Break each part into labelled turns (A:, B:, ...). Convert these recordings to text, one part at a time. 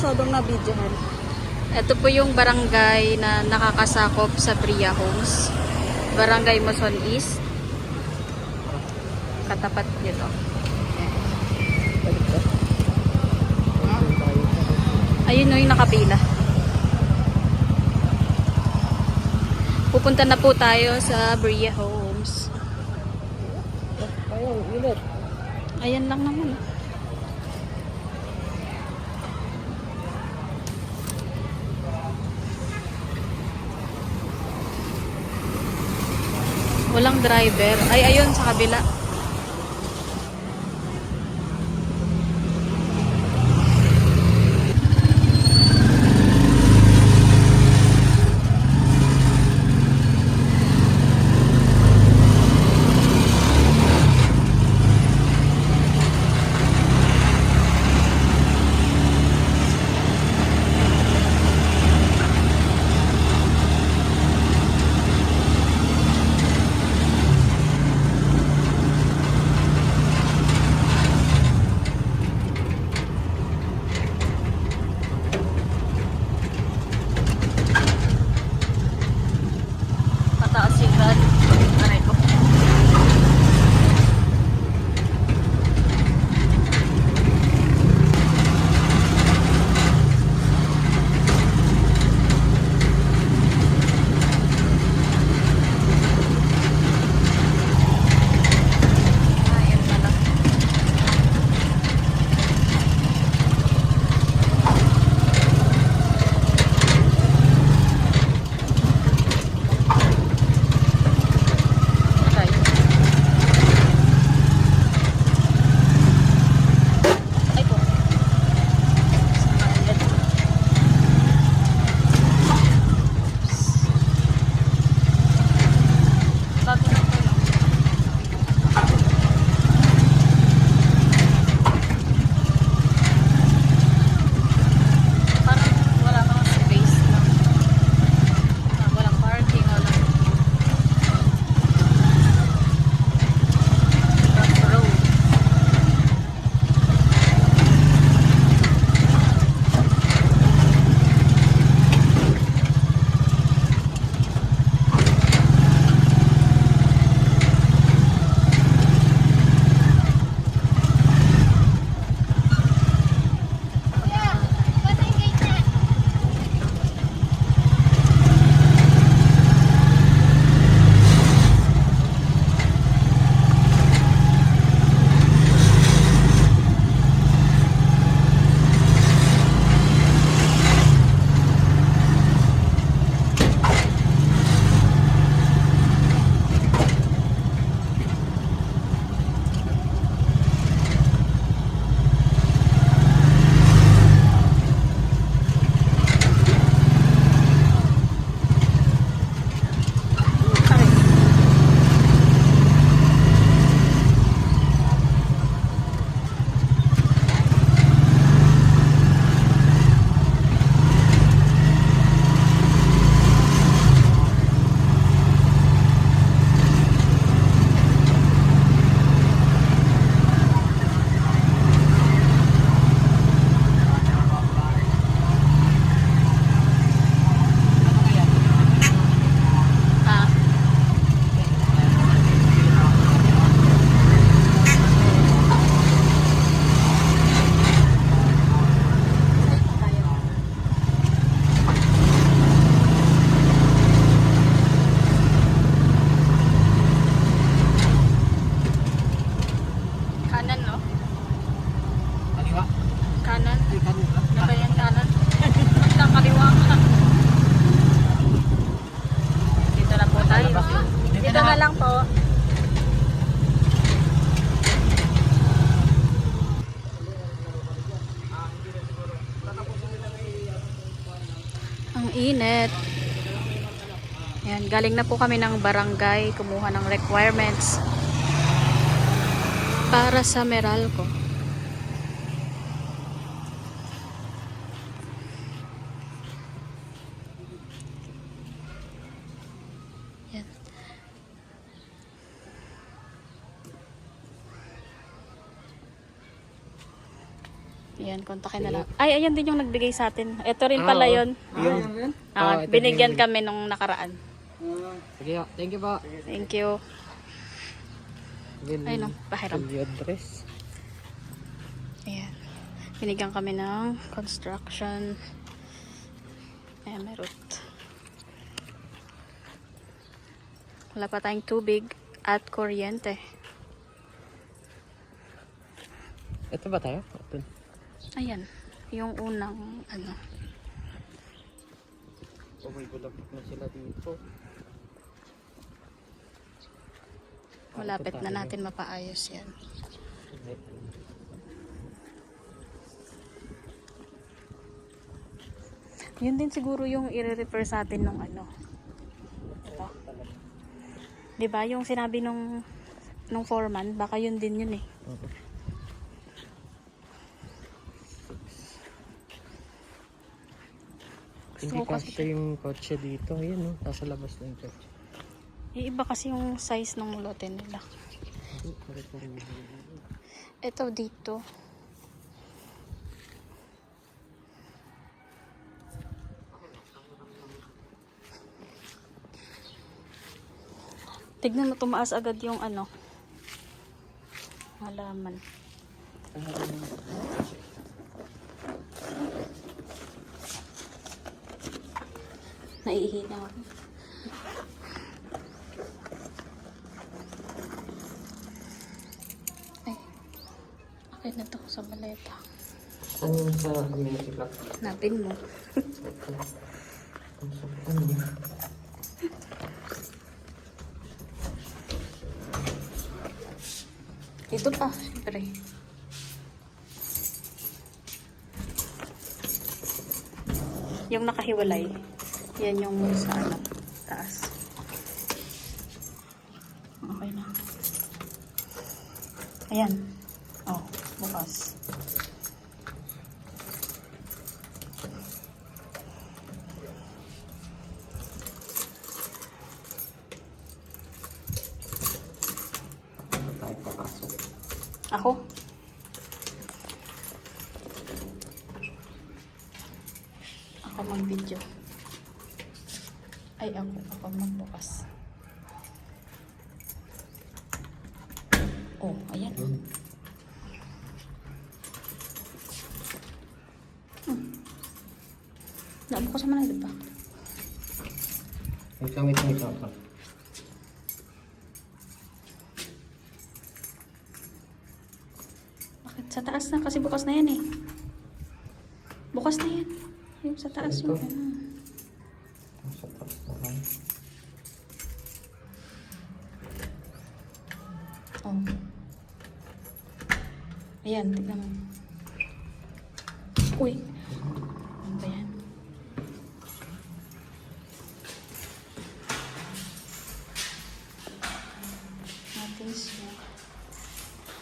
A: Masyadong nabidyohan.
B: Ito po yung barangay na nakakasakop sa Bria Homes. Barangay Moson East. Katapat nito. Ayun o yung nakapila. Pupunta na po tayo sa Bria Homes.
C: Ayun, init.
B: Ayan lang naman. Walang driver. Ay, ayun sa kabila. Ang init. Yan, galing na po kami ng barangay, kumuha ng requirements para sa Meralco. Yan. Ayan, kontakin na lang. Ay, ayan din yung nagbigay sa atin. Ito rin
C: Ah,
B: pala
C: oo.
B: yun.
C: Yun.
B: Ah,
C: Ah, ito
B: binigyan
C: din.
B: kami nung nakaraan.
C: Sige, oh. thank you po.
B: Thank you.
C: Will,
B: Ay, no, pahiram.
C: will you address?
B: Ayan. Binigyan kami ng construction emerald. Wala pa tayong tubig at kuryente.
C: Ito ba tayo? Ito.
B: Ayan. Yung unang ano.
C: Oh, may bulabog na sila dito.
B: Malapit na natin mapaayos yan. Yun din siguro yung i-refer sa atin nung ano. Ito. 'Di ba yung sinabi nung nung foreman, baka yun din yun eh.
C: Oo. Hindi
B: ko kasi
C: yung kotse dito. Ayan, no? Nasa labas na yung kotse.
B: Eh, iba kasi yung size ng lote nila. Ito dito. Tignan mo, tumaas agad yung ano. Halaman. Naiihina ako. Ay, akin na to sa maleta.
C: Ano yung sa community club?
B: Napin mo.
C: Ano?
B: Ito pa, siyempre. Yung nakahiwalay, yan yung sa ano, taas. Okay na. Ayan. Oh, bukas. Ako? Ako mag-video. Ay, ako. Ako magbukas. Oh, ayan. Hmm. Nabukas naman na, di ba?
C: Wait lang, wait lang, wait lang.
B: Bakit? Sa taas na. Kasi bukas na yan eh. Bukas na yan. Yung sa taas yung ano. Ayan, tignan mo. Uy. Ano ba yan? Natin siya.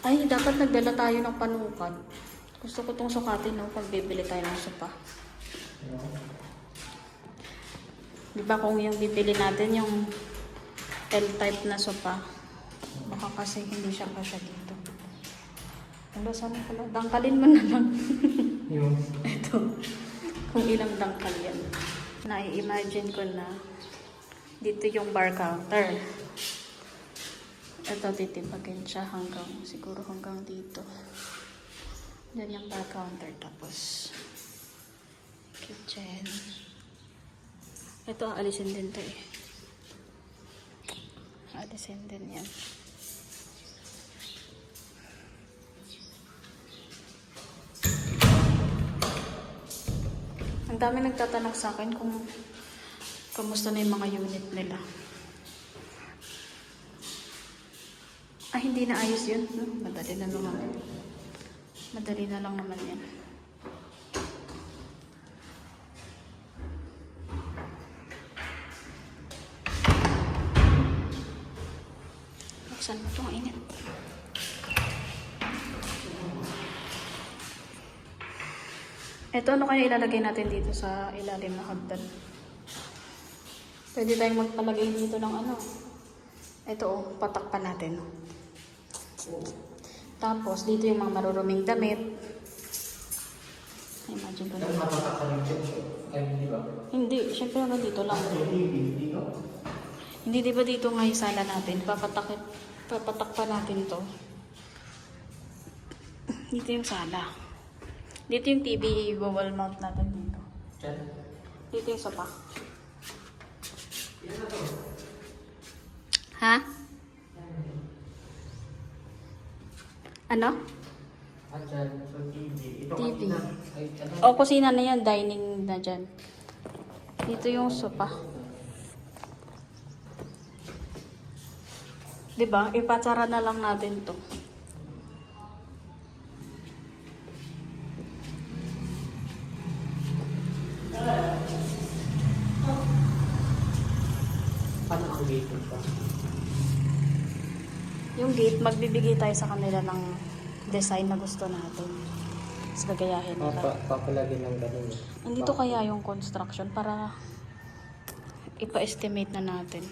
B: Ay, dapat nagdala tayo ng panukat. Gusto ko tong sukatin, no? Pag bibili tayo ng sopa. Di kung yung bibili natin, yung L-type na sopa, baka kasi hindi siya kasya dito. Ano, sana pala? Dangkalin mo na lang.
C: Yung
B: Ito. Kung ilang dangkal yan. Nai-imagine ko na dito yung bar counter. Ito, titipagin siya hanggang, siguro hanggang dito. Yan yung bar counter. Tapos, kitchen. Ito, aalisin din to eh. Aalisin din yan. Ang dami nagtatanong sa akin kung kamusta na yung mga unit nila. Ah, hindi na ayos yun. No? Madali na naman. Madali na lang naman yan. Ito ano kaya ilalagay natin dito sa ilalim ng hagdan? Pwede tayong magpalagay dito ng ano. Ito oh, patak pa natin. Tapos dito yung mga maruruming damit. Imagine ko na.
C: Hindi ba?
B: Hindi, syempre hanggang dito lang.
C: Hindi
B: di ba dito nga yung sala natin? Papatak, papatak pa natin to. Dito yung sala. Dito yung TV, wall mount natin dito. Dito yung sopa. Ha? Ano?
C: TV.
B: O, kusina na yan, dining na dyan. Dito yung sopa. Diba? Ipatsara na lang natin to.
C: Dito pa?
B: Yung gate, magbibigay tayo sa kanila ng design na gusto natin. Tapos gagayahin
C: Oh,
B: nila.
C: pa, papalagyan ng ganun. eh.
B: Andito kaya yung construction para ipa-estimate na natin.